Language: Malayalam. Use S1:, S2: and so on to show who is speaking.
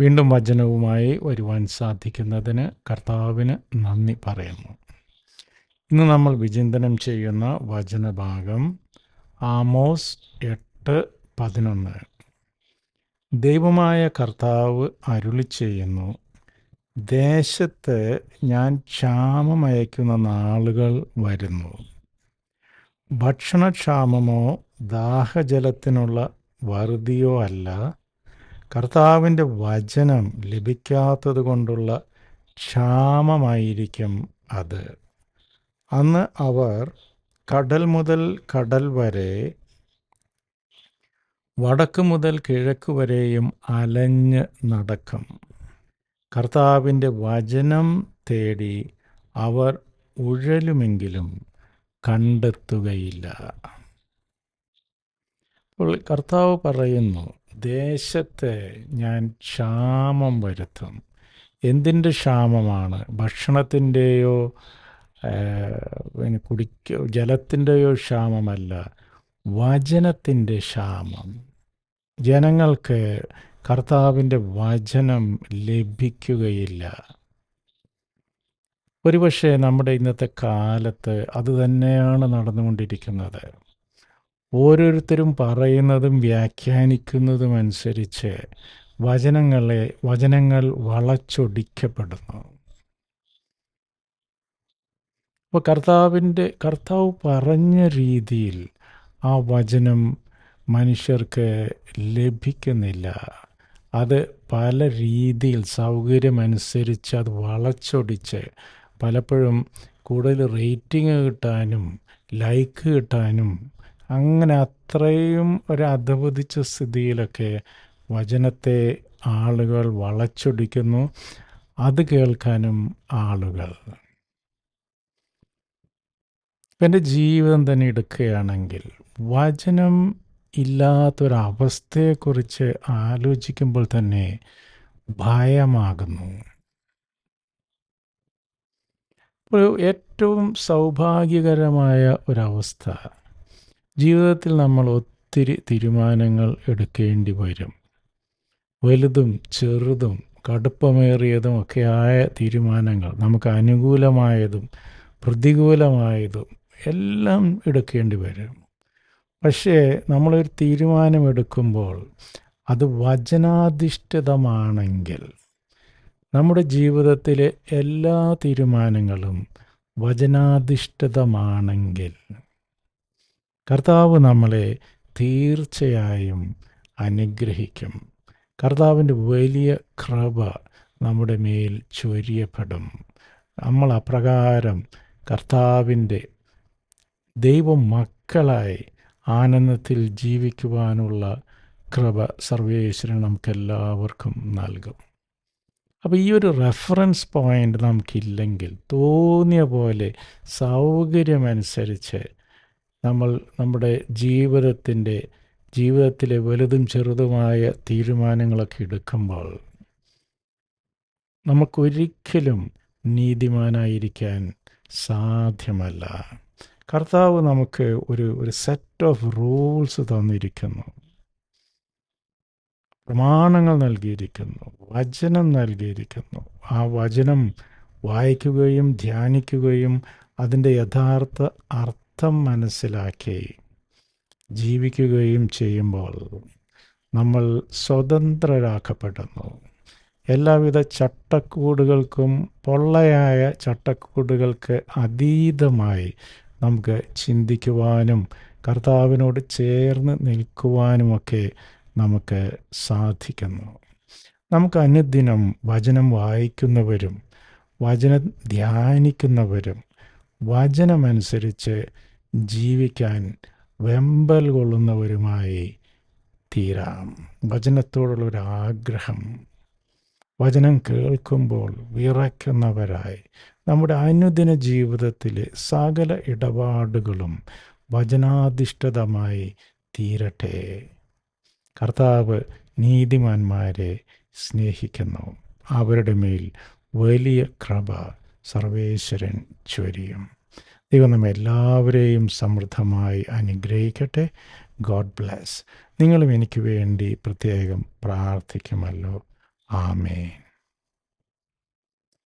S1: വീണ്ടും വചനവുമായി വരുവാൻ സാധിക്കുന്നതിന് കർത്താവിന് നന്ദി പറയുന്നു. ഇന്ന് നമ്മൾ വിചിന്തനം ചെയ്യുന്ന വചനഭാഗം ആമോസ് എട്ട് പതിനൊന്ന്. ദൈവമായ കർത്താവ് അരുളി ചെയ്യുന്നു ദേശത്ത് ഞാൻ ക്ഷാമമയക്കുന്ന നാളുകൾ വരുന്നു. ഭക്ഷണക്ഷാമമോ ദാഹജലത്തിനുള്ള വറുതിയോ അല്ല കർത്താവിന്റെ വചനം ലഭിക്കാത്തത് കൊണ്ടുള്ള ക്ഷാമമായിരിക്കും അത്. അന്ന് അവർ കടൽ മുതൽ കടൽ വരെ വടക്ക് മുതൽ കിഴക്ക് വരെയും അലഞ്ഞ് നടക്കും. കർത്താവിന്റെ വചനം തേടി അവർ ഉഴലുമെങ്കിലും കണ്ടെത്തുകയില്ല. അപ്പോൾ കർത്താവ് പറയുന്നു ദേശത്ത് ഞാൻ ക്ഷാമം വരുത്തും. എന്തിന്റെ ക്ഷാമമാണ്? ഭക്ഷണത്തിന്റെയോ കുടിക്ക ജലത്തിന്റെയോ ക്ഷാമമല്ല വചനത്തിന്റെ ക്ഷാമം. ജനങ്ങൾക്ക് കർത്താവിന്റെ വചനം ലഭിക്കുകയില്ല. ഒരുപക്ഷെ നമ്മുടെ ഇന്നത്തെ കാലത്ത് അത് തന്നെയാണ് നടന്നുകൊണ്ടിരിക്കുന്നത്. ഓരോരുത്തരും പറയുന്നതും വ്യാഖ്യാനിക്കുന്നതും അനുസരിച്ച് വചനങ്ങളെ വചനങ്ങൾ വളച്ചൊടിക്കപ്പെടുന്നു. അപ്പോൾ കർത്താവിന്റെ കർത്താവ് പറഞ്ഞ രീതിയിൽ ആ വചനം മനുഷ്യർക്ക് ലഭിക്കുന്നില്ല. അത് പല രീതിയിൽ സൗകര്യമനുസരിച്ച് അത് വളച്ചൊടിച്ച് പലപ്പോഴും കൂടുതൽ റേറ്റിംഗ് കിട്ടാനും ലൈക്ക് കിട്ടാനും അങ്ങനെ അത്രയും ഒരു സ്ഥിതിയിലൊക്കെ വചനത്തെ ആളുകൾ വളച്ചൊടിക്കുന്നു. അത് കേൾക്കാനും ആളുകൾ. എന്റെ ജീവിതം തന്നെ എടുക്കുകയാണെങ്കിൽ വചനം ഇല്ലാത്തൊരവസ്ഥയെക്കുറിച്ച് ആലോചിക്കുമ്പോൾ തന്നെ ഭയമാകുന്നു. ഏറ്റവും സൗഭാഗ്യകരമായ ഒരവസ്ഥ ജീവിതത്തിൽ നമ്മൾ ഒത്തിരി തീരുമാനങ്ങൾ എടുക്കേണ്ടി വരും. വലുതും ചെറുതും കടുപ്പമേറിയതും ഒക്കെയായ തീരുമാനങ്ങൾ നമുക്ക് അനുകൂലമായതും പ്രതികൂലമായതും എല്ലാം എടുക്കേണ്ടി വരും. പക്ഷേ നമ്മളൊരു തീരുമാനമെടുക്കുമ്പോൾ അത് വചനാധിഷ്ഠിതമാണെങ്കിൽ നമ്മുടെ ജീവിതത്തിലെ എല്ലാ തീരുമാനങ്ങളും വചനാധിഷ്ഠിതമാണെങ്കിൽ കർത്താവ് നമ്മളെ തീർച്ചയായും അനുഗ്രഹിക്കും. കർത്താവിന്റെ വലിയ കൃപ നമ്മുടെ മേൽ ചൊരിയപ്പെടും. നമ്മൾ അപ്രകാരം കർത്താവിന്റെ ദൈവം മക്കളായി ആനന്ദത്തിൽ ജീവിക്കുവാനുള്ള കൃപ സർവേശ്വരൻ നമുക്കെല്ലാവർക്കും നൽകും. അപ്പോൾ ഈ ഒരു റെഫറൻസ് പോയിന്റ് നമുക്കില്ലെങ്കിൽ തോന്നിയ പോലെ സൗകര്യമനുസരിച്ച് നമ്മൾ നമ്മുടെ ജീവിതത്തിന്റെ ജീവിതത്തിലെ വലുതും ചെറുതുമായ തീരുമാനങ്ങളൊക്കെ എടുക്കുമ്പോൾ നമുക്കൊരിക്കലും നീതിമാനായിരിക്കാൻ സാധ്യമല്ല. കർത്താവ് നമുക്ക് ഒരു ഒരു സെറ്റ് ഓഫ് റൂൾസ് തന്നിരിക്കുന്നു. പ്രമാണങ്ങൾ നൽകിയിരിക്കുന്നു. വചനം നൽകിയിരിക്കുന്നു. ആ വചനം വായിക്കുകയും ധ്യാനിക്കുകയും അതിന്റെ യഥാർത്ഥ അർത്ഥം മനസ്സിലാക്കി ജീവിക്കുകയും ചെയ്യുമ്പോൾ നമ്മൾ സ്വതന്ത്രരാക്കപ്പെടുന്നു. എല്ലാവിധ ചട്ടക്കൂടുകൾക്കും പൊള്ളയായ ചട്ടക്കൂടുകൾക്ക് അതീതമായി നമുക്ക് ചിന്തിക്കുവാനും കർത്താവിനോട് ചേർന്ന് നിൽക്കുവാനുമൊക്കെ നമുക്ക് സാധിക്കുന്നു. നമുക്ക് അനുദിനം വചനം വായിക്കുന്നവരും വചനം ധ്യാനിക്കുന്നവരും വചനമനുസരിച്ച് ജീവിക്കാൻ വെമ്പൽ കൊള്ളുന്നവരുമായി തീരാം. വചനത്തോടുള്ള ഒരു ആഗ്രഹം വചനം കേൾക്കുമ്പോൾ വിറയ്ക്കുന്നവരായി. നമ്മുടെ അനുദിന ജീവിതത്തിലെ സകല ഇടപാടുകളും വചനാധിഷ്ഠിതമായി തീരട്ടെ. കർത്താവ് നീതിമാന്മാരെ സ്നേഹിക്കുന്നു. അവരുടെ മേൽ വലിയ കൃപ സർവേശ്വരൻ ചൊരിയും. ദൈവം നമ്മെ എല്ലാവരെയും സമൃദ്ധമായി അനുഗ്രഹിക്കട്ടെ. ഗോഡ് ബ്ലെസ് നിങ്ങളും എനിക്ക് വേണ്ടി പ്രത്യേകം പ്രാർത്ഥിക്കുമല്ലോ. ആമേൻ.